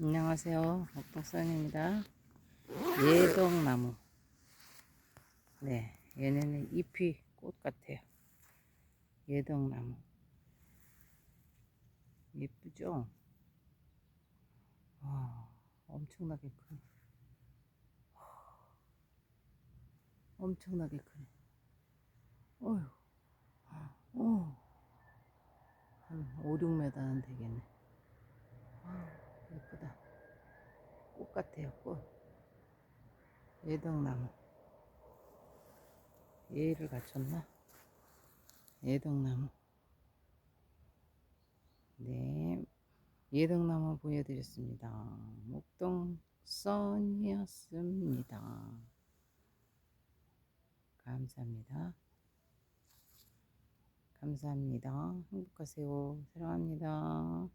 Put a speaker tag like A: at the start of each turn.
A: 안녕하세요. 옥동선입니다. 예동나무. 네, 얘네는 잎이 꽃 같아요. 예동나무. 예쁘죠? 와, 엄청나게 크네. 엄청나게 크네. 어휴, 어, 한 5, 6m는 되겠네. 아, 예쁘다. 꽃 같아요, 꽃. 예동나무. 예를 갖췄나? 예동나무. 네. 예동나무 보여드렸습니다. 목동 썬이었습니다. 감사합니다. 감사합니다. 행복하세요. 사랑합니다.